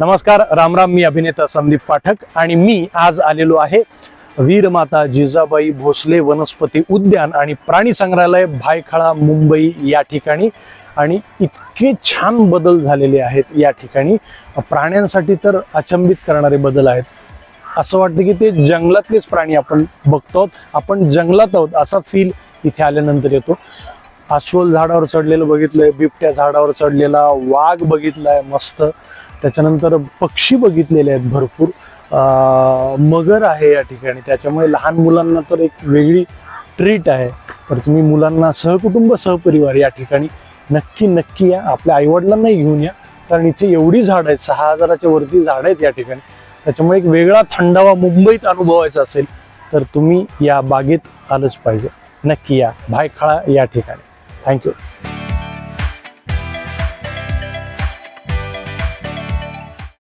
नमस्कार राम राम मी अभिनेता संदीप पाठक आणि मी आज आलेलो आहे वीरमाता जिजाबाई भोसले वनस्पती उद्यान आणि प्राणी संग्रहालय भायखळा मुंबई या ठिकाणी. आणि इतके छान बदल झालेले आहेत या ठिकाणी. प्राण्यांसाठी तर अचंबित करणारे बदल आहेत. असं वाटतं की ते जंगलातलेच प्राणी आपण बघतो आपण जंगलात आहोत असा फील इथे आल्यानंतर येतो. अस्वल झाडावर चढलेलं बघितलंय बिबट्या झाडावर चढलेला वाघ बघितलाय मस्त. त्याच्यानंतर पक्षी बघितलेले आहेत भरपूर. मगर आहे या ठिकाणी. त्याच्यामुळे लहान मुलांना तर एक वेगळी ट्रीट आहे. तर तुम्ही मुलांना सहकुटुंब सहपरिवार या ठिकाणी नक्की नक्की या. आपल्या आईवडिलांनाही घेऊन या. कारण इथे एवढी झाड आहेत सहा हजाराच्या वरती झाड आहेत या ठिकाणी. त्याच्यामुळे एक वेगळा थंडावा मुंबईत अनुभवायचा असेल तर तुम्ही या बागेत आलंच पाहिजे. नक्की या. भायखळा या ठिकाणी. थँक्यू